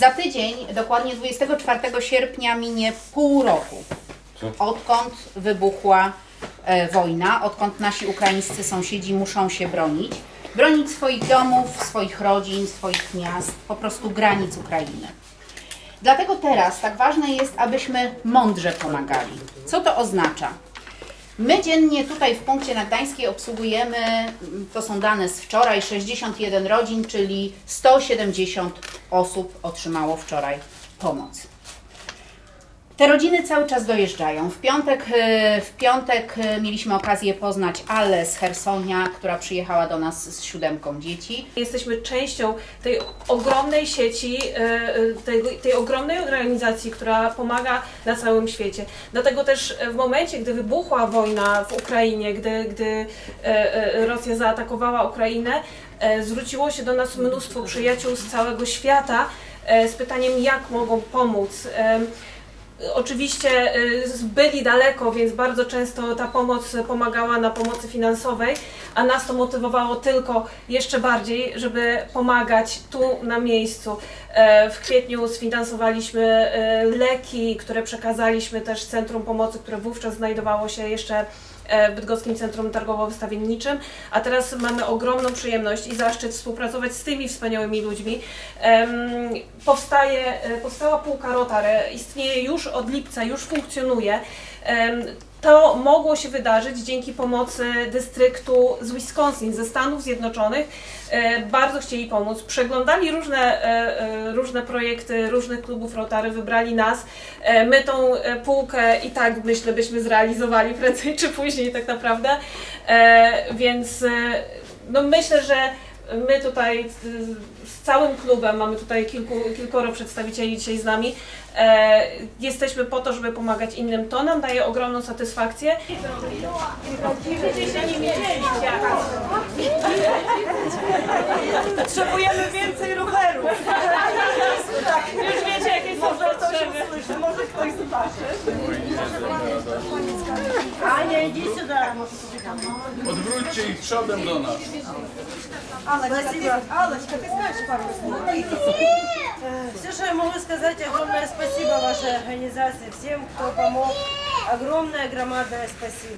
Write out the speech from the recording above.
Za tydzień, dokładnie 24 sierpnia, minie pół roku, odkąd wybuchła e, wojna, odkąd nasi ukraińscy sąsiedzi muszą się bronić. Bronić swoich domów, swoich rodzin, swoich miast, po prostu granic Ukrainy. Dlatego teraz tak ważne jest, abyśmy mądrze pomagali. Co to oznacza? My dziennie tutaj w punkcie na Gdańskiej obsługujemy, mm, to są dane z wczoraj, 61 rodzin, czyli 170 osób otrzymało wczoraj pomoc. Te rodziny cały czas dojeżdżają. W piątek, e, w piątek e, mieliśmy okazję poznać Allę z Hersonia, która przyjechała do nas z siódemką dzieci. Jesteśmy częścią tej ogromnej sieci, e, tej, tej ogromnej organizacji, która pomaga na całym świecie. Dlatego też w momencie, gdy wybuchła wojna w Ukrainie, gdy, gdy Rosja zaatakowała Ukrainę, zwróciło się do nas mnóstwo przyjaciół z całego świata z pytaniem, jak mogą pomóc. Oczywiście y, byli daleko, więc bardzo często ta pomoc pomagała na pomocy finansowej, a nas to motywowało tylko jeszcze bardziej, żeby pomagać tu na miejscu. E, W kwietniu sfinansowaliśmy e, leki, które przekazaliśmy też Centrum Pomocy, które wówczas znajdowało się jeszcze w Bydgoskim Centrum Targowo-Wystawienniczym, a teraz mamy ogromną przyjemność i zaszczyt współpracować z tymi wspaniałymi ludźmi. Powstaje, e, powstała półka Rotary, istnieje już od lipca, już funkcjonuje. To mogło się wydarzyć dzięki pomocy dystryktu z Wisconsin, ze Stanów Zjednoczonych. E, Bardzo chcieli pomóc. Przeglądali różne, e, e, różne projekty różnych klubów Rotary, wybrali nas. My tą półkę i tak myślę byśmy zrealizowali prędzej czy później tak naprawdę. Więc no myślę, że my tutaj z całym klubem, mamy tutaj kilku, kilkoro przedstawicieli dzisiaj z nami, e, jesteśmy po to, żeby pomagać innym. To nam daje ogromną satysfakcję. Potrzebujemy więcej rowerów. Już wiecie, jakie są potrzeby. może ktoś zobaczy. Ania, idź сюда. Odwróćcie ich przodem до нас. Спасибо. Аллочка, ты скажешь пару слов? Все, что я могу сказать, огромное спасибо вашей организации, всем, кто помог. Огромное, громадное спасибо.